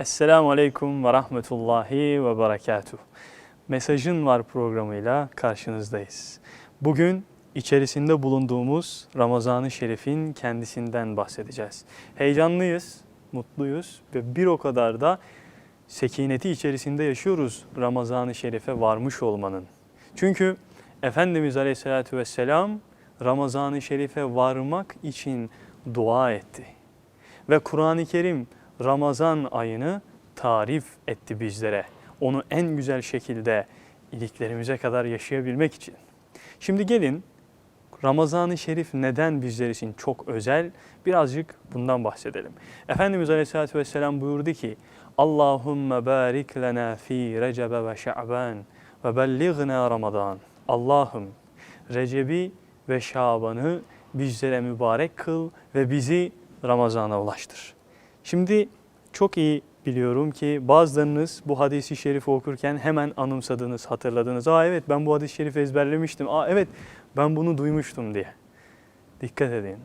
Esselamu Aleyküm ve Rahmetullahi ve Berekatuh. Mesajın var programıyla karşınızdayız. Bugün içerisinde bulunduğumuz Ramazan-ı Şerif'in kendisinden bahsedeceğiz. Heyecanlıyız, mutluyuz ve bir o kadar da sekineti içerisinde yaşıyoruz Ramazan-ı Şerif'e varmış olmanın. Çünkü Efendimiz Aleyhisselatü Vesselam Ramazan-ı Şerif'e varmak için dua etti. Ve Kur'an-ı Kerim Ramazan ayını tarif etti bizlere. Onu en güzel şekilde iliklerimize kadar yaşayabilmek için. Şimdi gelin Ramazan-ı Şerif neden bizler için çok özel? Birazcık bundan bahsedelim. Efendimiz Aleyhisselatü Vesselam buyurdu ki Allahümme barik lena fi Recebe ve Şa'ban ve bellighna Ramazan. Allah'ım Recep'i ve Şaban'ı bizlere mübarek kıl ve bizi Ramazan'a ulaştır. Şimdi çok iyi biliyorum ki bazılarınız bu hadisi şerifi okurken hemen anımsadınız, hatırladınız. Aa evet ben bu hadis-i şerifi ezberlemiştim. Aa evet ben bunu duymuştum diye. Dikkat edin.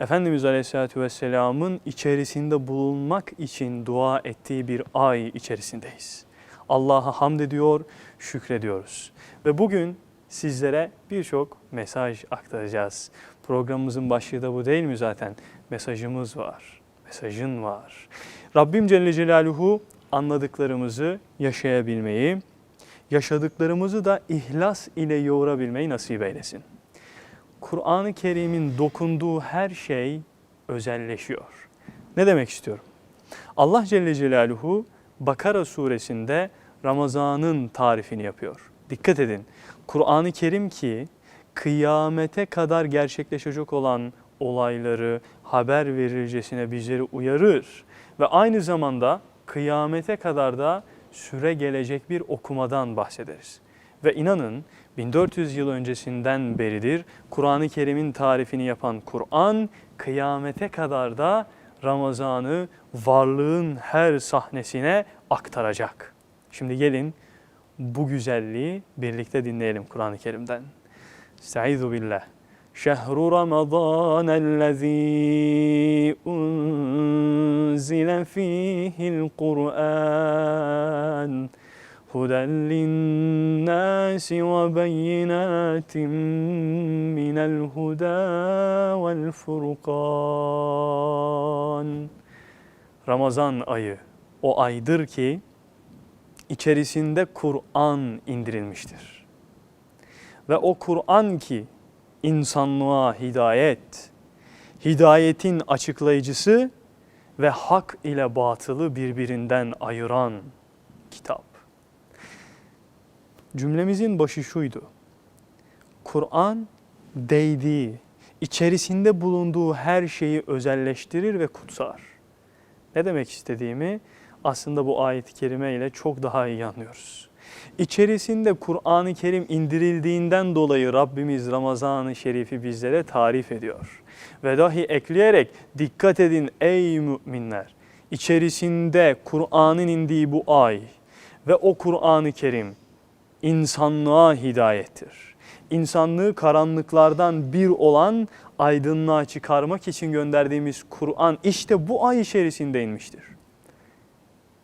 Efendimiz Aleyhisselatü Vesselam'ın içerisinde bulunmak için dua ettiği bir ay içerisindeyiz. Allah'a hamd ediyor, şükrediyoruz. Ve bugün sizlere birçok mesaj aktaracağız. Programımızın başlığı da bu değil mi zaten? Mesajımız var, mesajın var. Rabbim Celle Celaluhu anladıklarımızı yaşayabilmeyi, yaşadıklarımızı da ihlas ile yoğurabilmeyi nasip eylesin. Kur'an-ı Kerim'in dokunduğu her şey özelleşiyor. Ne demek istiyorum? Allah Celle Celaluhu Bakara suresinde Ramazan'ın tarifini yapıyor. Dikkat edin. Kur'an-ı Kerim ki kıyamete kadar gerçekleşecek olan olayları haber verilcesine bizleri uyarır ve aynı zamanda kıyamete kadar da süre gelecek bir okumadan bahsederiz. Ve inanın 1400 yıl öncesinden beridir Kur'an-ı Kerim'in tarifini yapan Kur'an kıyamete kadar da Ramazan'ı varlığın her sahnesine aktaracak. Şimdi gelin bu güzelliği birlikte dinleyelim Kur'an-ı Kerim'den. Estaizu billah. شهر رمضان الذي أنزل فيه القرآن هدى للناس وبينات من الهدى والفرقان Ramazan ayı o aydır ki içerisinde Kur'an indirilmiştir. Ve o Kur'an ki insanlığa hidayet, hidayetin açıklayıcısı ve hak ile batılı birbirinden ayıran kitap. Cümlemizin başı şuydu. Kur'an değdiği, içerisinde bulunduğu her şeyi özelleştirir ve kutsar. Ne demek istediğimi aslında bu ayet-i kerime ile çok daha iyi anlıyoruz. İçerisinde Kur'an-ı Kerim indirildiğinden dolayı Rabbimiz Ramazan-ı Şerif'i bizlere tarif ediyor. Ve dahi ekleyerek dikkat edin ey müminler. İçerisinde Kur'an'ın indiği bu ay ve o Kur'an-ı Kerim insanlığa hidayettir. İnsanlığı karanlıklardan bir olan aydınlığa çıkarmak için gönderdiğimiz Kur'an işte bu ay içerisinde inmiştir.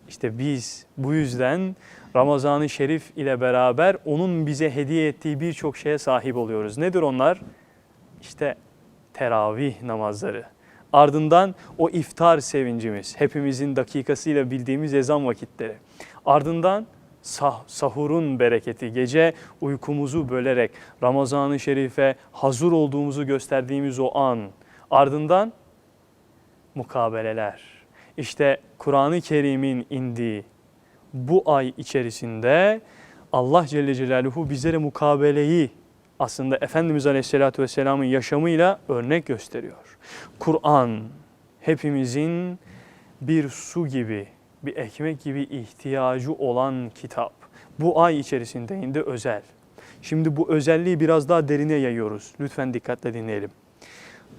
İşte biz bu yüzden Ramazan-ı Şerif ile beraber onun bize hediye ettiği birçok şeye sahip oluyoruz. Nedir onlar? İşte teravih namazları. Ardından o iftar sevincimiz, hepimizin dakikasıyla bildiğimiz ezan vakitleri. Ardından sah sahurun bereketi, gece uykumuzu bölerek Ramazan-ı Şerif'e hazır olduğumuzu gösterdiğimiz o an. Ardından mukabeleler. İşte Kur'an-ı Kerim'in indiği bu ay içerisinde Allah Celle Celaluhu bizlere mukabeleyi aslında Efendimiz Aleyhisselatü Vesselam'ın yaşamıyla örnek gösteriyor. Kur'an hepimizin bir su gibi, bir ekmek gibi ihtiyacı olan kitap. Bu ay içerisinde indi özel. Şimdi bu özelliği biraz daha derine yayıyoruz. Lütfen dikkatle dinleyelim.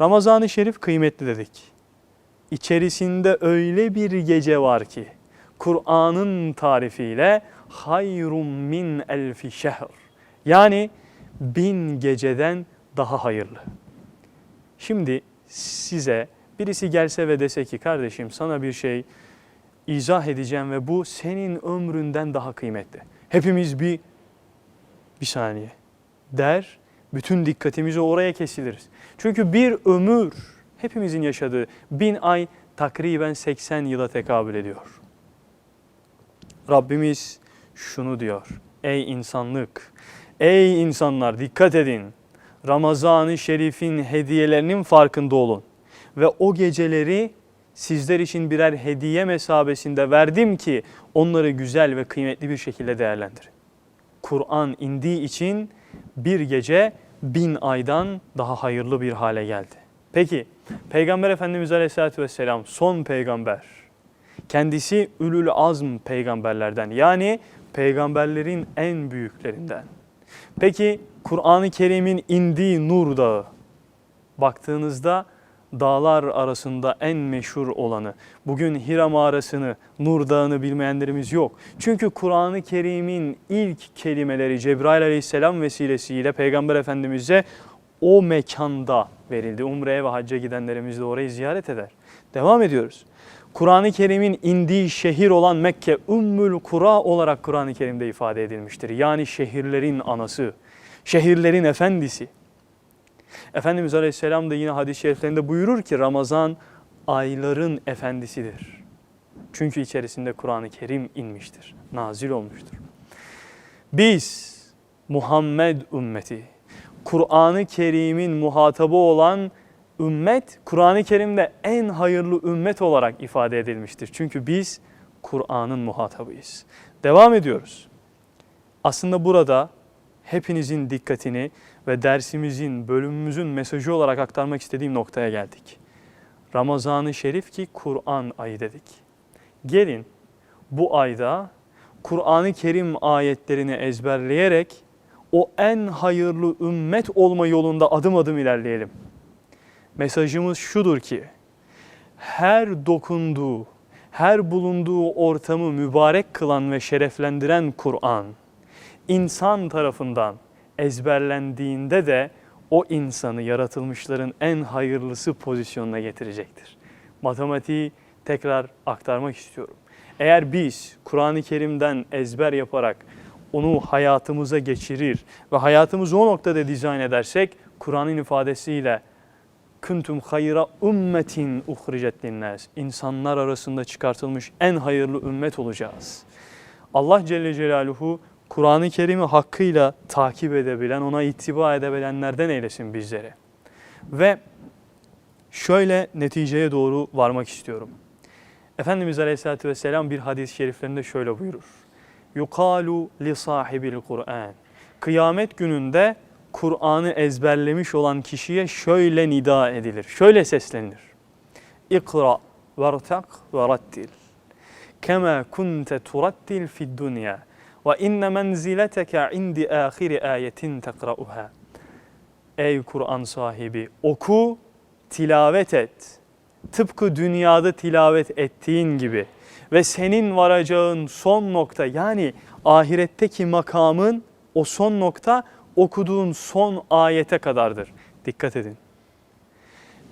Ramazan-ı Şerif kıymetli dedik. İçerisinde öyle bir gece var ki Kur'an'ın tarifiyle hayrun min elfi şehr. Yani bin geceden daha hayırlı. Şimdi size birisi gelse ve dese ki kardeşim sana bir şey izah edeceğim ve bu senin ömründen daha kıymetli. Hepimiz bir bir saniye der, bütün dikkatimizi oraya kesiliriz. Çünkü bir ömür hepimizin yaşadığı bin ay takriben 80 yıla tekabül ediyor. Rabbimiz şunu diyor. Ey insanlık, ey insanlar dikkat edin. Ramazan-ı Şerif'in hediyelerinin farkında olun. Ve o geceleri sizler için birer hediye mesabesinde verdim ki onları güzel ve kıymetli bir şekilde değerlendirin. Kur'an indiği için bir gece bin aydan daha hayırlı bir hale geldi. Peki Peygamber Efendimiz Aleyhisselatü Vesselam son peygamber. Kendisi ülül azm peygamberlerden yani peygamberlerin en büyüklerinden. Peki Kur'an-ı Kerim'in indiği Nur Dağı baktığınızda dağlar arasında en meşhur olanı. Bugün Hira mağarasını, Nur Dağı'nı bilmeyenlerimiz yok. Çünkü Kur'an-ı Kerim'in ilk kelimeleri Cebrail aleyhisselam vesilesiyle Peygamber Efendimiz'e o mekanda verildi. Umre'ye ve hacca gidenlerimiz de orayı ziyaret eder. Devam ediyoruz. Kur'an-ı Kerim'in indiği şehir olan Mekke Ümmül Kura olarak Kur'an-ı Kerim'de ifade edilmiştir. Yani şehirlerin anası, şehirlerin efendisi. Efendimiz Aleyhisselam da yine hadis-i şeriflerinde buyurur ki Ramazan ayların efendisidir. Çünkü içerisinde Kur'an-ı Kerim inmiştir, nazil olmuştur. Biz Muhammed ümmeti, Kur'an-ı Kerim'in muhatabı olan ümmet, Kur'an-ı Kerim'de en hayırlı ümmet olarak ifade edilmiştir. Çünkü biz Kur'an'ın muhatabıyız. Devam ediyoruz. Aslında burada hepinizin dikkatini ve dersimizin, bölümümüzün mesajı olarak aktarmak istediğim noktaya geldik. Ramazan-ı Şerif ki Kur'an ayı dedik. Gelin bu ayda Kur'an-ı Kerim ayetlerini ezberleyerek o en hayırlı ümmet olma yolunda adım adım ilerleyelim. Mesajımız şudur ki her dokunduğu, her bulunduğu ortamı mübarek kılan ve şereflendiren Kur'an insan tarafından ezberlendiğinde de o insanı yaratılmışların en hayırlısı pozisyonuna getirecektir. Matematiği tekrar aktarmak istiyorum. Eğer biz Kur'an-ı Kerim'den ezber yaparak onu hayatımıza geçirir ve hayatımızı o noktada dizayn edersek Kur'an'ın ifadesiyle kuntum hayra ümmetin uhricet linnas. İnsanlar arasında çıkartılmış en hayırlı ümmet olacağız. Allah Celle Celaluhu Kur'an-ı Kerim'i hakkıyla takip edebilen, ona ittiba edebilenlerden eylesin bizleri. Ve şöyle neticeye doğru varmak istiyorum. Efendimiz Aleyhisselatü Vesselam bir hadis-i şeriflerinde şöyle buyurur. Yukalu li sahibil Kur'an. Kıyamet gününde Kur'an'ı ezberlemiş olan kişiye şöyle nida edilir, şöyle seslenir. İkra vertak ve rattil. Kema kunte turattil fid dunya ve inne menzileteke indi ahiri ayetin tekra'uha. Ey Kur'an sahibi oku, tilavet et. Tıpkı dünyada tilavet ettiğin gibi ve senin varacağın son nokta yani ahiretteki makamın o son nokta okuduğun son ayete kadardır. Dikkat edin.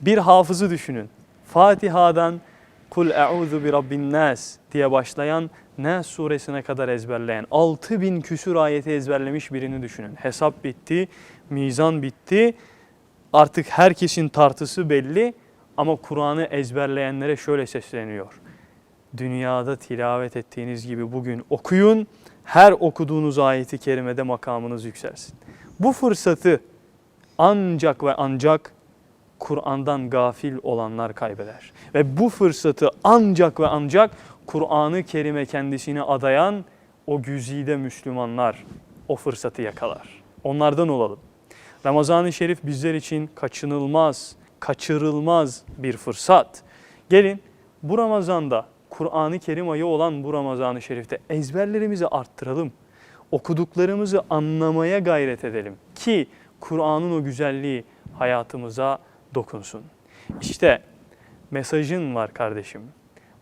Bir hafızı düşünün. Fatiha'dan Kul e'udhu bi rabbin nas diye başlayan Nas suresine kadar ezberleyen 6000 küsür ayeti ezberlemiş birini düşünün. Hesap bitti, mizan bitti. Artık herkesin tartısı belli ama Kur'an'ı ezberleyenlere şöyle sesleniyor. Dünyada tilavet ettiğiniz gibi bugün okuyun. Her okuduğunuz ayeti kerimede makamınız yükselsin. Bu fırsatı ancak ve ancak Kur'an'dan gafil olanlar kaybeder. Ve bu fırsatı ancak ve ancak Kur'an-ı Kerim'e kendisini adayan o güzide Müslümanlar o fırsatı yakalar. Onlardan olalım. Ramazan-ı Şerif bizler için kaçınılmaz, kaçırılmaz bir fırsat. Gelin bu Ramazan'da Kur'an-ı Kerim ayı olan bu Ramazan-ı Şerif'te ezberlerimizi arttıralım. Okuduklarımızı anlamaya gayret edelim ki Kur'an'ın o güzelliği hayatımıza dokunsun. İşte mesajın var kardeşim.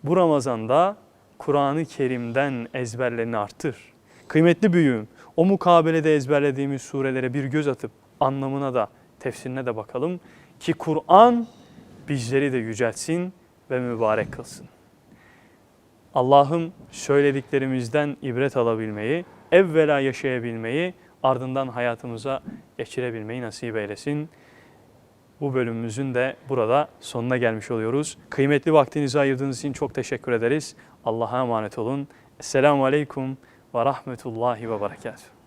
Bu Ramazan'da Kur'an-ı Kerim'den ezberlerini artır. Kıymetli büyüğüm, o mukabelede ezberlediğimiz surelere bir göz atıp anlamına da tefsirine de bakalım ki Kur'an bizleri de yüceltsin ve mübarek kılsın. Allah'ım söylediklerimizden ibret alabilmeyi, evvela yaşayabilmeyi, ardından hayatımıza geçirebilmeyi nasip eylesin. Bu bölümümüzün de burada sonuna gelmiş oluyoruz. Kıymetli vaktinizi ayırdığınız için çok teşekkür ederiz. Allah'a emanet olun. Esselamu Aleyküm ve Rahmetullahi ve Berekatuhu.